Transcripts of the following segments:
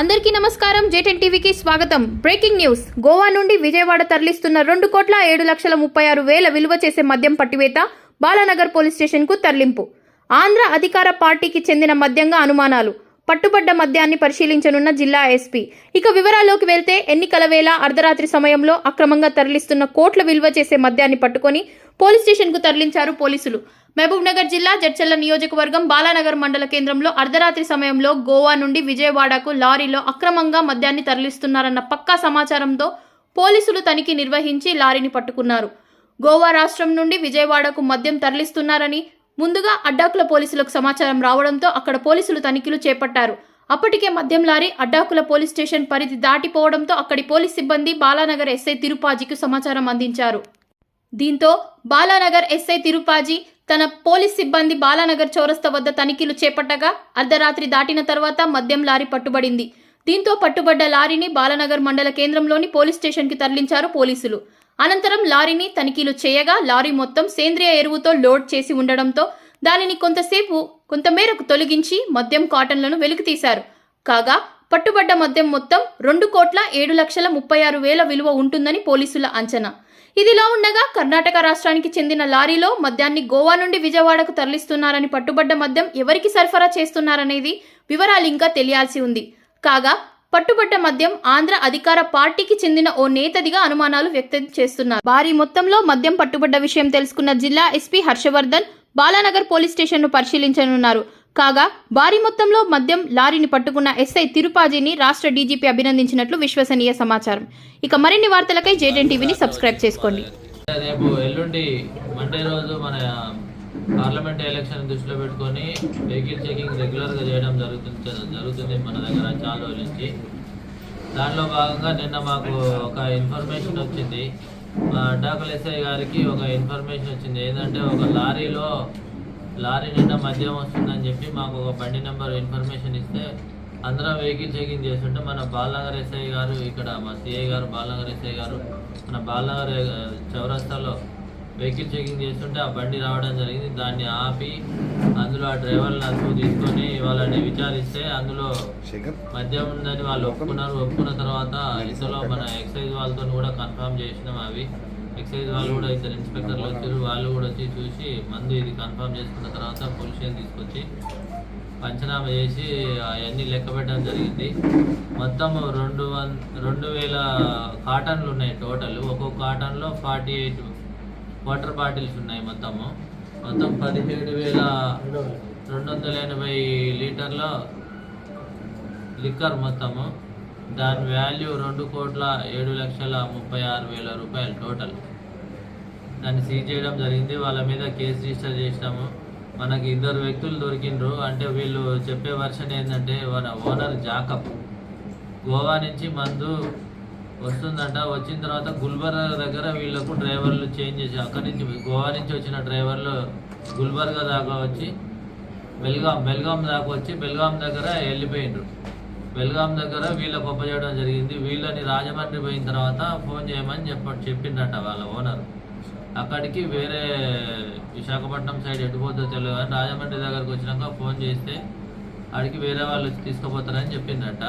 అందరికీ నమస్కారం. జేటెన్ టీవీకి స్వాగతం. Breaking news. గోవా నుండి విజయవాడ తరలిస్తున్న రెండు కోట్ల ఏడు లక్షల ముప్పై ఆరు వేల విలువ చేసే మద్యం పట్టివేత బాలానగర్ పోలీస్ స్టేషన్కు తరలింపు. ఆంధ్ర అధికార పార్టీకి చెందిన మద్యంగా అనుమానాలు. పట్టుబడ్డ మద్యాన్ని పరిశీలించనున్న జిల్లా ఎస్పీ. ఇక వివరాల్లోకి వెళ్తే ఎన్నికల వేళ అర్ధరాత్రి సమయంలో అక్రమంగా తరలిస్తున్న కోట్ల విలువ చేసే మద్యాన్ని పట్టుకొని పోలీస్ స్టేషన్కు తరలించారు పోలీసులు. మహబూబ్నగర్ జిల్లా జడ్చల్ల నియోజకవర్గం బాలానగర్ మండల కేంద్రంలో అర్ధరాత్రి సమయంలో గోవా నుండి విజయవాడకు లారీలో అక్రమంగా మద్యాన్ని తరలిస్తున్నారన్న పక్కా సమాచారంతో పోలీసులు తనిఖీ నిర్వహించి లారీని పట్టుకున్నారు. గోవా రాష్ట్రం నుండి విజయవాడకు మద్యం తరలిస్తున్నారని ముందుగా అడ్డాకుల పోలీసులకు సమాచారం రావడంతో అక్కడ పోలీసులు తనిఖీలు చేపట్టారు. అప్పటికే మద్యం లారీ అడ్డాకుల పోలీస్ స్టేషన్ పరిధి దాటిపోవడంతో అక్కడి పోలీస్ సిబ్బంది బాలానగర్ ఎస్ఐ తిరుపాజీకి సమాచారం అందించారు. దీంతో బాలానగర్ ఎస్ఐ తిరుపాజీ తన పోలీస్ సిబ్బంది బాలానగర్ చౌరస్తా వద్ద తనిఖీలు చేపట్టగా అర్ధరాత్రి దాటిన తర్వాత మద్యం లారీ పట్టుబడింది. దీంతో పట్టుబడ్డ లారీని బాలానగర్ మండల కేంద్రంలోని పోలీస్ స్టేషన్కి తరలించారు పోలీసులు. అనంతరం లారీని తనిఖీలు చేయగా లారీ మొత్తం సేంద్రియ ఎరువుతో లోడ్ చేసి ఉండడంతో దానిని కొంతసేపు కొంతమేరకు తొలగించి మద్యం కాటన్లను వెలికితీశారు కాగా పట్టుబడ్డ మద్యం మొత్తం రెండు కోట్ల ఏడు లక్షల ముప్పై ఆరు వేల విలువ ఉంటుందని పోలీసుల అంచనా. ఇదిలా ఉండగా కర్ణాటక రాష్ట్రానికి చెందిన లారీలో మద్యాన్ని గోవా నుండి విజయవాడకు తరలిస్తున్నారని పట్టుబడ్డ మద్యం ఎవరికి సరఫరా చేస్తున్నారనేది వివరాలు ఇంకా తెలియాల్సి ఉంది. కాగా పట్టుబడ్డ మద్యం ఆంధ్ర అధికార పార్టీకి చెందిన ఓ నేతదిగా అనుమానాలు వ్యక్తం చేస్తున్నారు. భారీ మొత్తంలో మద్యం పట్టుబడ్డ విషయం తెలుసుకున్న జిల్లా ఎస్పీ హర్షవర్ధన్ బాలానగర్ పోలీస్ స్టేషన్ను పరిశీలించనున్నారు. కాగా భారీ మొత్తంలో మద్యం లారీని పట్టుకున్న ఎస్ఐ తిరుపాజీని రాష్ట్ర డీజీపీ అభినందించినట్లు విశ్వసనీయ సమాచారం. ఇక మరిన్ని వార్తలకై జేడెన్ టీవీని సబ్స్క్రైబ్ చేసుకోండి. రేపు ఎల్లుండి మండే రోజు మన పార్లమెంట్ ఎలక్షన్ దృష్టిలో పెట్టుకొని వెహికల్ చెకింగ్ రెగ్యులర్గా చేయడం జరుగుతుంది జరుగుతుంది మన దగ్గర చాలా రోజుల నుంచి. దానిలో భాగంగా నిన్న మాకు ఒక ఇన్ఫర్మేషన్ వచ్చింది. మా అడ్డాకుల ఎస్ఐ గారికి ఒక ఇన్ఫర్మేషన్ వచ్చింది. ఏంటంటే ఒక లారీలో లారీ నిండా మద్యం వస్తుందని చెప్పి మాకు ఒక బండి నెంబర్ ఇన్ఫర్మేషన్ ఇస్తే అందరం వెహికల్ చెకింగ్ చేస్తుంటే మన బాలనగర్ ఎస్ఐ గారు ఇక్కడ మా సిఐ గారు బాలనగర్ ఎస్ఐ గారు మన బాలనగర్ చౌరస్తాలో వెహికల్ చెకింగ్ చేస్తుంటే ఆ బండి రావడం జరిగింది. దాన్ని ఆపి అందులో ఆ డ్రైవర్ని అదుపు తీసుకొని వాళ్ళని విచారిస్తే అందులో మద్యం ఉందని వాళ్ళు ఒప్పుకున్నారు. ఒప్పుకున్న తర్వాత ఇందులో మన ఎక్సైజ్ వాళ్ళతో కూడా కన్ఫర్మ్ చేసినాం అవి. ఎక్సైజ్ వాళ్ళు కూడా ఇద్దరు ఇన్స్పెక్టర్లు వచ్చారు. వాళ్ళు కూడా వచ్చి చూసి మందు ఇది కన్ఫర్మ్ చేసుకున్న తర్వాత పొల్యూషన్ తీసుకొచ్చి పంచనామా చేసి అవన్నీ లెక్క పెట్టడం జరిగింది. మొత్తం రెండు వన్ రెండు వేల కాటన్లు ఉన్నాయి టోటల్. ఒక్కొక్క కాటన్లో ఫార్టీ ఎయిట్ వాటర్ బాటిల్స్ ఉన్నాయి మొత్తము. మొత్తం పదిహేడు వేల రెండు వందల ఎనభై లీటర్ల లిక్కర్ మొత్తము. దాని వాల్యూ రెండు కోట్ల ఏడు లక్షల ముప్పై ఆరు వేల రూపాయలు టోటల్. దాన్ని సీజ్ చేయడం జరిగింది. వాళ్ళ మీద కేసు రిజిస్టర్ చేసినాము. మనకి ఇద్దరు వ్యక్తులు దొరికిండ్రు. అంటే వీళ్ళు చెప్పే వర్షన్ ఏంటంటే మన ఓనర్ జాకబ్ గోవా నుంచి మందు వస్తుందంట. వచ్చిన తర్వాత గుల్బర్గా దగ్గర వీళ్ళకు డ్రైవర్లు చేంజ్ చేసి అక్కడి నుంచి గోవా నుంచి వచ్చిన డ్రైవర్లు గుల్బర్గా దాకా వచ్చి బెల్గాం బెల్గాం దాకా వచ్చి బెల్గాం దగ్గర వెళ్ళిపోయిండ్రు. బెల్గాం దగ్గర వీళ్ళ గొప్ప చేయడం జరిగింది. వీళ్ళని రాజమండ్రి పోయిన తర్వాత ఫోన్ చేయమని చెప్ప చెప్పిండట వాళ్ళ ఓనర్. అక్కడికి వేరే విశాఖపట్నం సైడ్ ఎటుపోతుందో తెలియదు కానీ రాజమండ్రి దగ్గరకు వచ్చినాక ఫోన్ చేస్తే అడిగి వేరే వాళ్ళు తీసుకుపోతారని చెప్పిందట.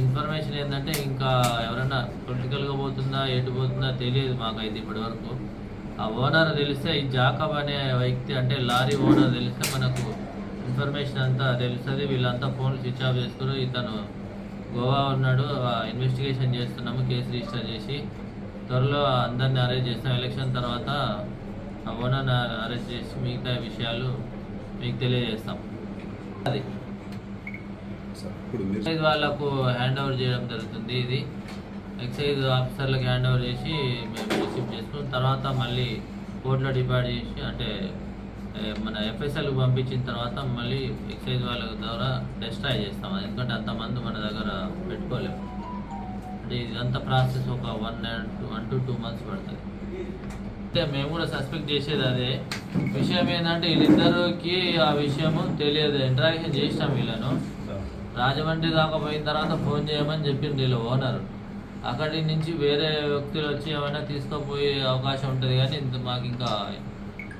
ఇన్ఫర్మేషన్ ఏంటంటే ఇంకా ఎవరైనా పొలిటికల్గా పోతుందా ఎటు పోతుందా తెలియదు మాకైతే ఇప్పటి వరకు ఆ ఓనర్ తెలిస్తే ఈ జాకబ్ అనే వ్యక్తి అంటే లారీ ఓనర్ తెలిస్తే మనకు ఇన్ఫర్మేషన్ అంతా తెలుస్తుంది. వీళ్ళంతా ఫోన్ స్విచ్ ఆఫ్ చేసుకుని ఇతను గోవా ఉన్నాడు. ఇన్వెస్టిగేషన్ చేస్తున్నాము కేసు రిజిస్టర్ చేసి త్వరలో అందరిని అరెస్ట్ చేస్తాం. ఎలక్షన్ తర్వాత ఆ ఓనర్ని అరెస్ట్ చేసి మిగతా విషయాలు మీకు తెలియజేస్తాం. అది. ఎక్సైజ్ వాళ్ళకు హ్యాండ్ ఓవర్ చేయడం జరుగుతుంది ఇది. ఎక్సైజ్ ఆఫీసర్లకు హ్యాండ్ ఓవర్ చేసి మేము రిసీవ్ చేసుకున్న. తర్వాత మళ్ళీ కోర్టులో డిపార్ట్ చేసి అంటే మన ఎఫ్ఎస్ఎల్కి పంపించిన తర్వాత మళ్ళీ ఎక్సైజ్ వాళ్ళ ద్వారా డెస్ట్రాయ్ చేస్తాం. ఎందుకంటే అంతమంది మన దగ్గర పెట్టుకోలేము ఇదంతా ప్రాసెస్ ఒక one one to two months పడుతుంది అంటే మేము కూడా సస్పెక్ట్ చేసేది అదే. విషయం ఏంటంటే వీళ్ళిద్దరికి ఆ విషయము తెలియదు. ఇంటరాక్షన్ చేసినాం వీళ్ళను. రాజమండ్రి దాకా పోయిన తర్వాత ఫోన్ చేయమని చెప్పింది వీళ్ళ ఓనర్ అక్కడి నుంచి వేరే వ్యక్తులు వచ్చి ఏమైనా తీసుకుపోయే అవకాశం ఉంటుంది కానీ ఇంత మాకు ఇంకా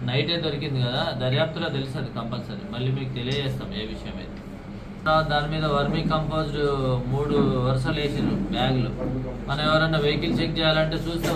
నైటే దొరికింది కదా. దర్యాప్తులో తెలుస్తుంది కంపల్సరీ మళ్ళీ మీకు తెలియజేస్తాం ఏ విషయం అయితే. దాని మీద వర్మీ కంపోజ్డ్ మూడు వరుసలు వేసిండ్రు బ్యాగులు. మనం ఎవరైనా వెహికల్ చెక్ చేయాలంటే చూస్తే